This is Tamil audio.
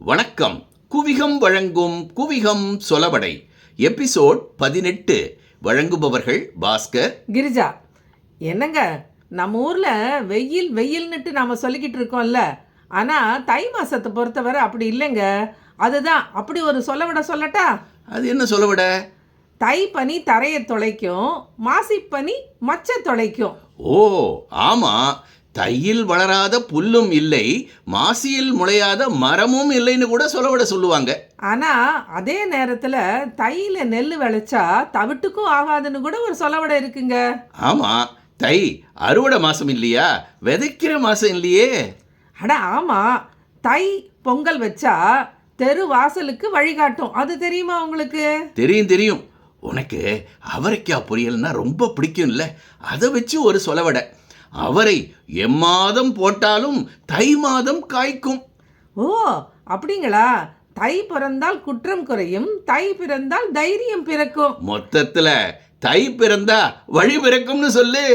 வணக்கம். குவிகம் வழங்கும் குவிகம் சொலவடை. எபிசோட் பதினெட்டு. வழங்குபவர்கள் பாஸ்கர். கிரிஜா என்னங்க? நம்ம ஊர்ல வெயில் வெயில்னுட்டு நாம சொல்லிக்கிட்டு இருக்கோம்ல. ஆனா தை மாசத்தை பொறுத்தவரை அப்படி இல்லைங்க. அதுதான் அப்படி ஒரு சொல்ல விட சொல்லட்டா? அது என்ன சொலவட? தை பனி தரையை தொலைக்கும் மாசி பனி மச்ச தொலைக்கும். ஓ ஆமா. தையில் வளராத புல்லும் இல்லை மாசியில் முளையாத மரமும் இல்லைன்னு கூட சொலவட சொல்லுவாங்க. ஆனா அதே நேரத்துல தையில நெல் விளைச்சா தவிட்டுக்கும் ஆகாதுன்னு கூட ஒரு சொல்லவடை இருக்குங்க. ஆமா தை அறுவடை மாசம் இல்லையா? விதைக்கிற மாசம் இல்லையே. அட ஆமா தை பொங்கல் வச்சா தெரு வாசலுக்கு வழிகாட்டும். அது தெரியுமா உங்களுக்கு? தெரியும் தெரியும். உனக்கு அவரைக்காய் பொரியல்னா ரொம்ப பிடிக்கும்ல. அதை வச்சு ஒரு சொலவடை அவரை எம்மாதம் போட்டாலும் தை மாதம் காய்க்கும். ஓ அப்படிங்களா? தை பிறந்தால் குற்றம் குறையும் தை பிறந்தால் தைரியம் பிறக்கும். மொத்தத்துல தை பிறந்தா வழி பிறக்கும்னு சொல்லு.